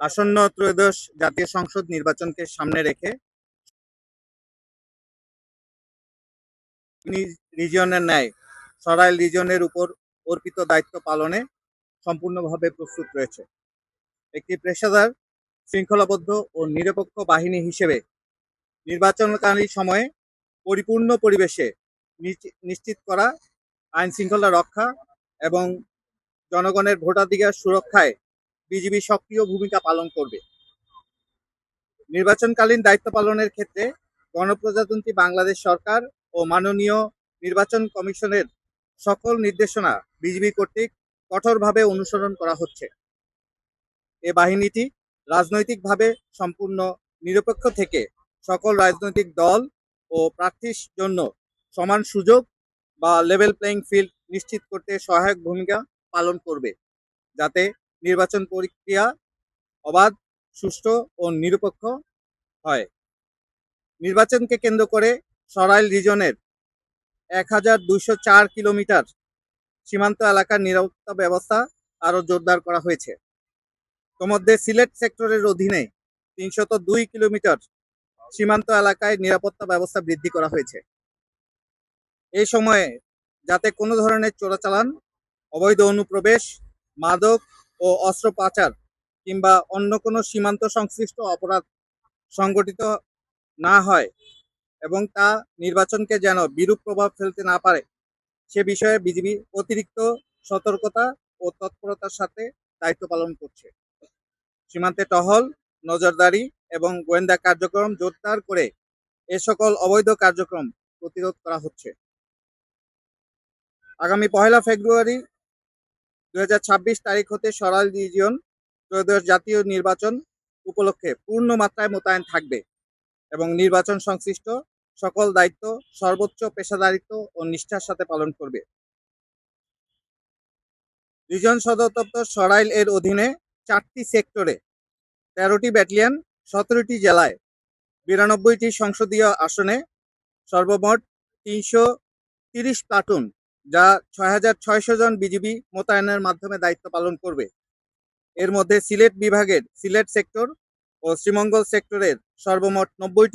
আসন্ন ত্রয়োদশ জাতীয় সংসদ নির্বাচনকে সামনে রেখে রিজিয়নের ন্যায় সরাইল রিজিয়নের উপর অর্পিত দায়িত্ব পালনে সম্পূর্ণভাবে প্রস্তুত রয়েছে। একটি পেশাদার, শৃঙ্খলাবদ্ধ ও নিরপেক্ষ বাহিনী হিসেবে নির্বাচনকালীন সময়ে পরিপূর্ণ পরিবেশে নিশ্চি- নিশ্চিত করা আইন শৃঙ্খলা রক্ষা এবং জনগণের ভোটাধিকার সুরক্ষায় বিজিবি সক্রিয় ভূমিকা পালন করবে। নির্বাচনকালীন দায়িত্ব পালনের ক্ষেত্রে গণপ্রজাতন্ত্রী বাংলাদেশ সরকার ও মাননীয় নির্বাচন কমিশনের সকল নির্দেশনা বিজিবি কর্তৃক কঠোরভাবে অনুসরণ করা হচ্ছে। এ বাহিনীটি রাজনৈতিকভাবে সম্পূর্ণ নিরপেক্ষ থেকে সকল রাজনৈতিক দল ও প্রার্থীর জন্য সমান সুযোগ বা লেভেল প্লেইং ফিল্ড নিশ্চিত করতে সহায়ক ভূমিকা পালন করবে, যাতে নির্বাচন প্রক্রিয়া অবাধ, সুষ্ঠু ও নিরপেক্ষ হয়। নির্বাচনকে কেন্দ্র করে সরাইল রিজনের এক হাজার দুইশো চার কিলোমিটার সীমান্ত এলাকার নিরাপত্তা ব্যবস্থা আরও জোরদার করা হয়েছে। তোমাদের সিলেট সেক্টরের অধীনে তিনশত দুই কিলোমিটার সীমান্ত এলাকায় নিরাপত্তা ব্যবস্থা বৃদ্ধি করা হয়েছে। এই সময়ে যাতে কোনো ধরনের চোরাচালান, অবৈধ অনুপ্রবেশ, মাদক ও অস্ত্র পাচার কিংবা অন্য কোনো সীমান্ত সংশ্লিষ্ট অপরাধ সংগঠিত না হয় এবং তা নির্বাচনকে যেন বিরূপ প্রভাব ফেলতে না পারে, সে বিষয়ে বিজিবি অতিরিক্ত সতর্কতা ও তৎপরতার সাথে দায়িত্ব পালন করছে। সীমান্তে টহল, নজরদারি এবং গোয়েন্দা কার্যক্রম জোরদার করে এ সকল অবৈধ কার্যক্রম প্রতিরোধ করা হচ্ছে। আগামী পহেলা ফেব্রুয়ারি দুই হাজার ছাব্বিশ তারিখ হতে সরাইল রিজিয়ন ত্রয়োদশ জাতীয় নির্বাচন উপলক্ষে পূর্ণ মাত্রায় মোতায়েন থাকবে এবং নির্বাচন সংশ্লিষ্ট সকল দায়িত্ব, সর্বোচ্চ পেশাদারিত্ব ও নিষ্ঠার সাথে পালন করবে। রিজন সদর দপ্তর সরাইল এর অধীনে চারটি সেক্টরে তেরোটি ব্যাটালিয়ন, সতেরোটি জেলায় বিরানব্বইটি সংসদীয় আসনে সর্বমোট তিনশো তিরিশ প্লাটুন যা ছয় হাজার ছয়শো জন বিজিবি মোতায়েনের মাধ্যমে দায়িত্ব পালন করবে। এর মধ্যে সিলেট বিভাগের, সিলেট সেক্টর ও শ্রীমঙ্গল সেক্টরের সর্বমোট নব্বইটি